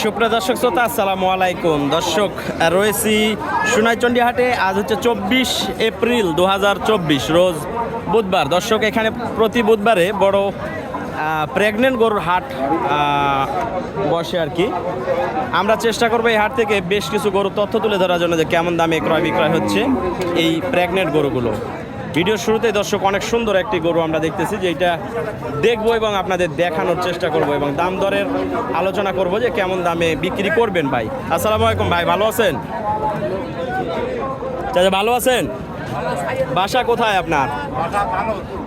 সুপ্রিয় দর্শক শ্রোতা, আসসালামু আলাইকুম। দর্শক, রয়েছি সোনাইচন্ডী হাটে আজ হচ্ছে চব্বিশ এপ্রিল দু হাজার চব্বিশ, রোজ বুধবার। দর্শক, এখানে প্রতি বুধবারে বড় প্রেগনেন্ট গরুর হাট বসে আর কি। আমরা চেষ্টা করব এই হাট থেকে বেশ কিছু গরু তথ্য তুলে ধরার জন্য যে কেমন দামে ক্রয় বিক্রয় হচ্ছে এই প্রেগনেন্ট গরুগুলো। ভিডিওর শুরুতেই দর্শক অনেক সুন্দর একটি গরু আমরা দেখতেছি যেটা দেখব এবং আপনাদের দেখানোর চেষ্টা করব এবং দাম দরের আলোচনা করব যে কেমন দামে বিক্রি করবেন ভাই। আসসালামু আলাইকুম ভাই ভালো আছেন? চাচা ভালো আছেন? বাসা কোথায় আপনার?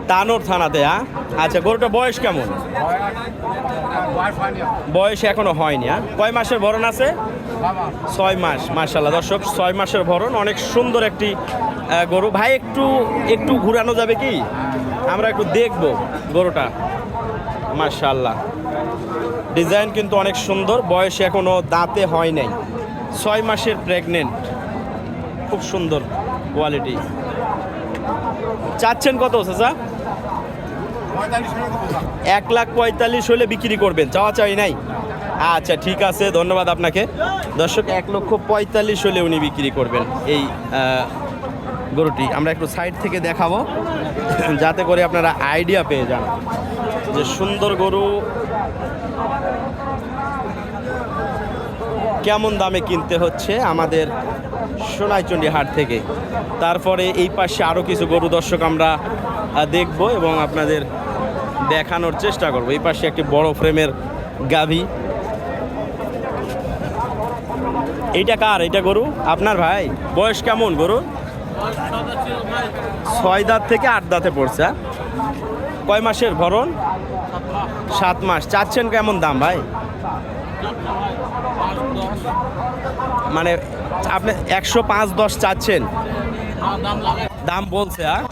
তানোর থানাতে হ্যাঁ? আচ্ছা গরুটা বয়স কেমন? বয়স এখনও হয়নি হ্যাঁ? কয় মাসের ভরণ আছে? ছয় মাস। মার্শাল্লাহ দর্শক ছয় মাসের ভরণ অনেক সুন্দর একটি গরু, ভাই, একটু একটু ঘুরানো যাবে কি? আমরা একটু দেখব গরুটা। মার্শাল্লাহ ডিজাইন কিন্তু অনেক সুন্দর, বয়স এখনও দাঁতে হয় নাই। ছয় মাসের প্রেগনেন্ট খুব সুন্দর কোয়ালিটি চাচ্ছেন কত, চাচা? এক লাখ পঁয়তাল্লিশ হলে বিক্রি করবেন, চাওয়া চাই নাই? আচ্ছা ঠিক আছে, ধন্যবাদ আপনাকে। দর্শক, এক লক্ষ পঁয়তাল্লিশ হলে উনি বিক্রি করবেন এই গরুটি আমরা একটু সাইড থেকে দেখাবো, যাতে করে আপনারা আইডিয়া পেয়ে যান যে সুন্দর গরু কেমন দামে কিনতে হচ্ছে আমাদের সোনাইচন্ডী হাট থেকে। তারপরে এই পাশে আরও কিছু গরু দর্শক আমরা দেখব এবং আপনাদের দেখানোর চেষ্টা করব। এই পাশে একটি বড় ফ্রেমের গাভী। এইটা কার? এইটা গরু? আপনার ভাই? বয়স কেমন গরু ছয় দাঁত থেকে আট দাঁতে পড়ছে হ্যাঁ? কয় মাসের ভরণ সাত মাস চাচ্ছেন কেমন দাম ভাই মানে আপনি একশো পাঁচ দশ চাচ্ছেন দাম বলছে হ্যাঁ?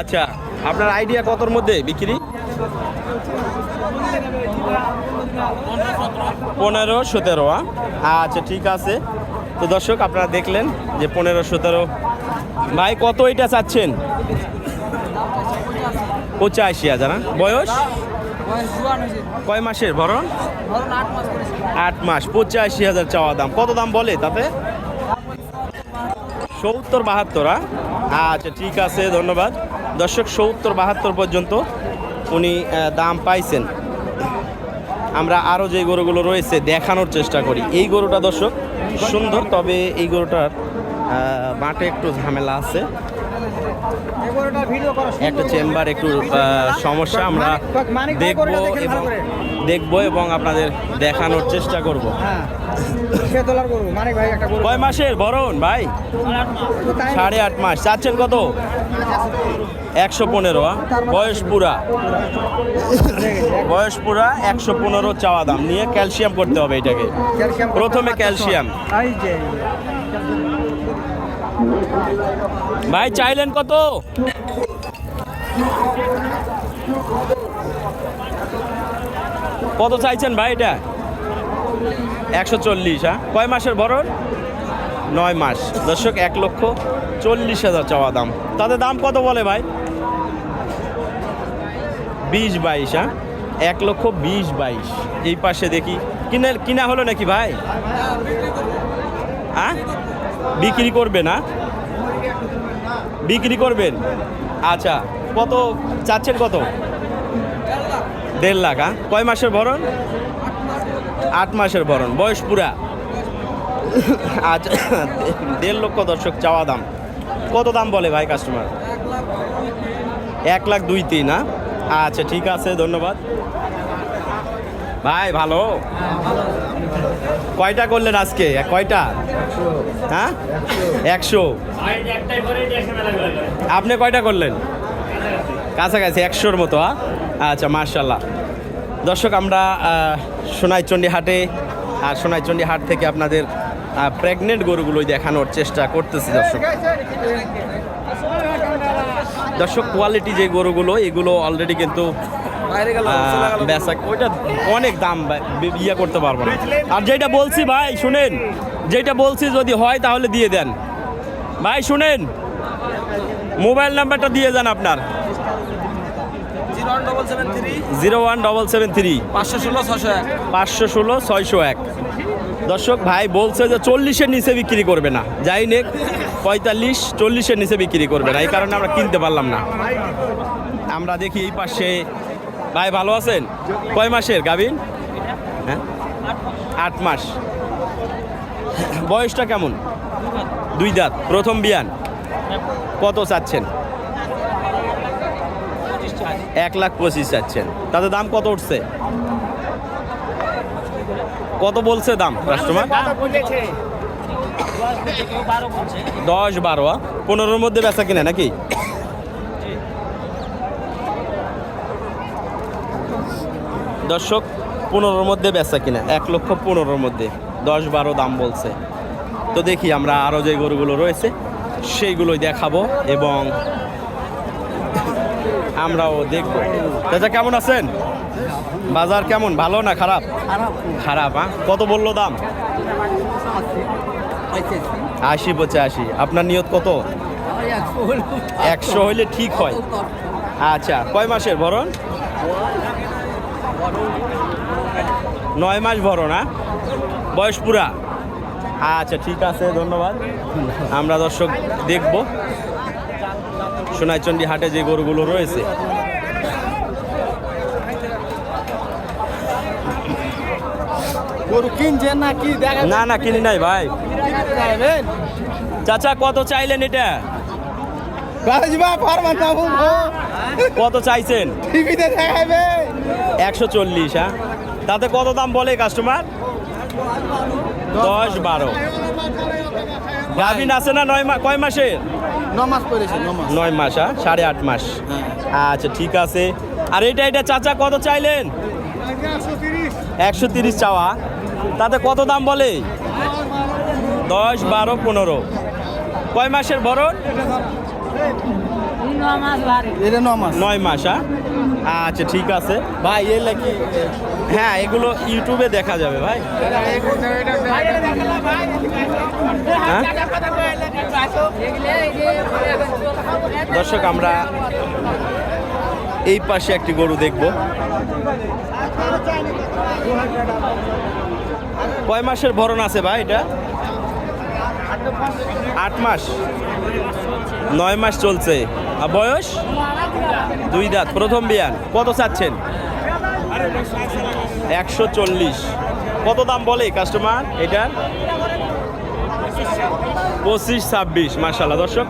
আচ্ছা আপনার আইডিয়া কতর মধ্যে বিক্রি পনেরো, সতেরো হ্যাঁ? আচ্ছা ঠিক আছে তো দর্শক, আপনারা দেখলেন যে পনেরো, সতেরো ভাই, কত এটা চাচ্ছেন? পঁচাশি হাজার হ্যাঁ? বয়স? কয় মাসের ভরণ? আট মাস, পঁচাশি হাজার চাওয়া দাম। কত দাম বলে তাতে? সত্তর বাহাত্তর হ্যাঁ? আচ্ছা ঠিক আছে, ধন্যবাদ। দর্শক, সত্তর বাহাত্তর পর্যন্ত উনি দাম পাইছেন। আমরা আরও যে গরুগুলো রয়েছে দেখানোর চেষ্টা করি। এই গরুটা দর্শক সুন্দর তবে এই গরুটার আহ, বাঁটে একটু ঝামেলা আছে। একটা চেম্বার একটু আহ, সমস্যা আমরা দেখব এবং দেখব এবং আপনাদের দেখানোর চেষ্টা করব। হ্যাঁ গরু মানিক ভাই একটা গরু কয় মাসের? বরণ ভাই? সাড়ে আট মাস। চাচ্ছেন কত? একশো পনেরো বয়স পুরা। বয়স পুরা একশো পনেরো চাওয়া দাম। নিয়ে ক্যালসিয়াম করতে হবে এটাকে। প্রথমে ক্যালসিয়াম। ভাই চাইলেন কত? কত চাইছেন ভাই এটা? একশো চল্লিশ হ্যাঁ? কয় মাসের ভরণ নয় মাস। দর্শক, এক লক্ষ চল্লিশ হাজার চাওয়া দাম। তাদের দাম কত বলে ভাই? বিশ বাইশ হ্যাঁ? এক লক্ষ বিশ বাইশ। এই পাশে দেখি। কিনে, কিনা হলো নাকি ভাই? হ্যাঁ? বিক্রি করবে না বিক্রি করবেন। আচ্ছা কত চাচ্ছেন কত? দেড় লাখ হ্যাঁ? কয় মাসের ভরণ? আট মাসের ভরণ। বয়স পুরা? আচ্ছা দেড় লক্ষ দর্শক, চাওয়া দাম। কত দাম বলে ভাই কাস্টমার এক লাখ দুই তিন হ্যাঁ? আচ্ছা ঠিক আছে, ধন্যবাদ। ভাই, ভালো? কয়টা করলেন আজকে? কয়টা? হ্যাঁ? একশো। আপনি কয়টা করলেন? কাছাকাছি, একশোর মতো হ্যাঁ? আচ্ছা মার্শাল্লাহ দর্শক আমরা আহ, সোনাইচন্ডী হাটে আর সোনাইচন্ডী হাট থেকে আপনাদের প্রেগনেন্ট গরুগুলোই দেখানোর চেষ্টা করতেছি দর্শক। দর্শক কোয়ালিটি যে গরুগুলো এগুলো অলরেডি কিন্তু বেচা ওইটা অনেক দাম ইয়ে করতে পারব না। আর যেটা বলছি ভাই শুনেন যেটা বলছি যদি হয় তাহলে দিয়ে দেন। ভাই শুনেন মোবাইল নাম্বারটা দিয়ে যান আপনার। Zero one double seven three. পাঁচশো ষোলো ছশো এক। পাঁচশো ষোলো ছয়শো এক। দর্শক ভাই বলছে যে চল্লিশের নিচে বিক্রি করবে না। যাই নেক পঁয়তাল্লিশ চল্লিশের নিচে বিক্রি করবে না। এই কারণে আমরা কিনতে পারলাম না। আমরা দেখি এই পাশে ভাই ভালো আছেন? কয় মাসের গাভিন? হ্যাঁ? আট মাস। বয়সটা কেমন? দুই দাঁত প্রথম বিয়ান। কত চাচ্ছেন? এক লাখ পঁচিশ চাচ্ছেন তাতে দাম কত উঠছে? কত বলছে দাম কাস্টমার দশ বারো পনেরোর মধ্যে বেচা কিনে নাকি? দর্শক, পনেরোর মধ্যে বেচা কিনা, এক লক্ষ পনেরোর মধ্যে। দশ বারো দাম বলছে। তো দেখি আমরা আরও যে গরুগুলো রয়েছে, সেইগুলোই দেখাবো এবং আমরাও দেখব। চাচা কেমন আছেন? বাজার কেমন? ভালো না খারাপ? খারাপ। হ্যাঁ কত বলল দাম? আশি পঁচাশি। আপনার নিয়ত কত? একশো হইলে ঠিক হয়। আচ্ছা কয় মাসের ভরণ? নয় মাস ভরণ না বয়স পুরা? আচ্ছা ঠিক আছে ধন্যবাদ। আমরা দর্শক দেখব। সোনাইচন্ডী হাটে যে গরুগুলো রয়েছে। গরু কিনছেন না কি দেখা না না কিনি নাই ভাই। চাচা কত চাইলেন এটা? কত চাইছেন? টিভিতে দেখাবে। একশো চল্লিশ হ্যাঁ? তাতে কত দাম বলে কাস্টমার? দশ বারো। গাভিন আছে না নয় কয় মাসের? পড়েছে নয় মাস হ্যাঁ? সাড়ে আট মাস। আচ্ছা ঠিক আছে। আর এটা এটা চাচা কত চাইলেন? একশো তিরিশ চাওয়া। তাতে কত দাম বলে? দশ বারো পনেরো। কয় মাসের ভরণ এটা নয় মাস হ্যাঁ? আচ্ছা ঠিক আছে। ভাই এর লাগি হ্যাঁ এগুলো ইউটিউবে দেখা যাবে ভাই। হ্যাঁ? দর্শক আমরা এই পাশে একটি গরু দেখব। কয় মাসের ভরণ আছে ভাই এটা? আট মাস। নয় মাস চলছে। আর বয়স? দুই দাঁত, প্রথম বিয়ান। কত চাচ্ছেন? একশো চল্লিশ। কত দাম বলে কাস্টমার এটার পঁচিশ ছাব্বিশ মার্শাল্লাহ দর্শক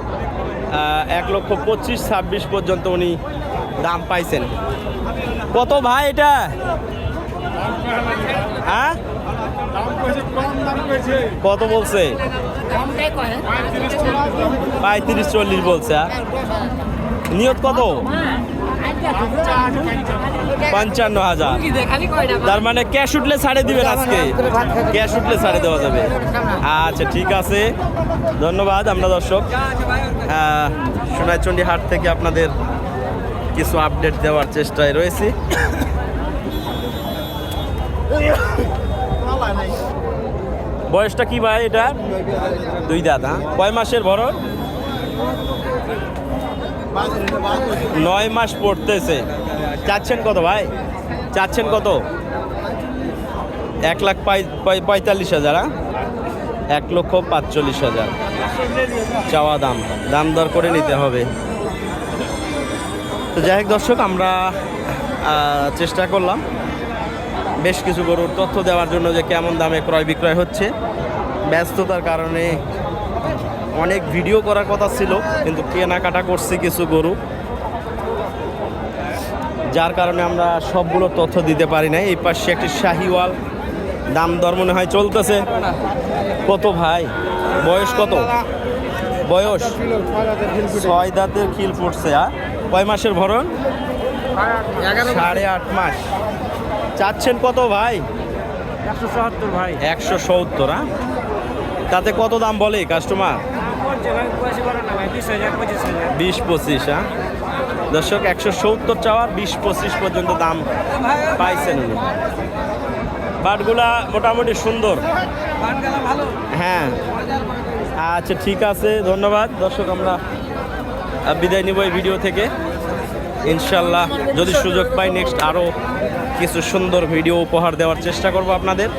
এক লক্ষ পঁচিশ ছাব্বিশ পর্যন্ত উনি দাম পাইছেন। কত ভাই এটা? হ্যাঁ? কত বলছে? পঁয়ত্রিশ চল্লিশ বলছে? নিয়ত কত? পঞ্চান্ন হাজার। তার মানে ক্যাশ উঠলে ছাড়ে দিবেন আজকে। ক্যাশ উঠলে ছাড়ে দেওয়া যাবে। আচ্ছা ঠিক আছে। ধন্যবাদ আমরা দর্শক। সোনাইচন্ডী হাট থেকে আপনাদের কিছু আপডেট দেওয়ার চেষ্টায় রয়েছি। বয়সটা কি ভাই এটা? দুই দাঁত হ্যাঁ? কয় মাসের ভরণ নয় মাস পড়তেছে। চাচ্ছেন কত ভাই? চাচ্ছেন কত? এক লাখ পঁয়তাল্লিশ হাজার হ্যাঁ? এক লক্ষ পাঁচচল্লিশ হাজার। চাওয়া দাম দাম দর করে নিতে হবে। তো যাই হোক দর্শক, আমরা চেষ্টা করলাম। বেশ কিছু গরুর তথ্য দেওয়ার জন্য যে কেমন দামে ক্রয় বিক্রয় হচ্ছে। ব্যস্ততার কারণে অনেক ভিডিও করার কথা ছিল, কিন্তু কেনাকাটা করছি কিছু গরু। যার কারণে আমরা সবগুলো তথ্য দিতে পারি না এই পাশে একটি শাহিওয়াল। দাম দর মনে হয় চলতেছে। কত ভাই? বয়স কত? বয়স? ছয় দাঁতের খিল পড়ছে আর কয় মাসের ভরণ? সাড়ে আট মাস। চাচ্ছেন কত ভাই? একশো চুয়াত্তর ভাই। একশো সত্তর হ্যাঁ তাতে কত দাম বলে কাস্টমার? বিশ পঁচিশ হ্যাঁ দর্শক একশো সত্তর চাওয়ার বিশ পঁচিশ পর্যন্ত দাম পাইছেন উনি। বাটগুলা মোটামুটি সুন্দর। হ্যাঁ। আচ্ছা ঠিক আছে ধন্যবাদ। দর্শক আমরা বিদায় নিব এই ভিডিও থেকে। ইনশাল্লাহ যদি সুযোগ পাই নেক্সট আরও কিছু সুন্দর ভিডিও উপহার দেওয়ার চেষ্টা করব আপনাদের।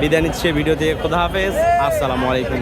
বিদায় নিচ্ছে ভিডিও দিয়ে খোদা হাফেজ। আসসালামু আলাইকুম।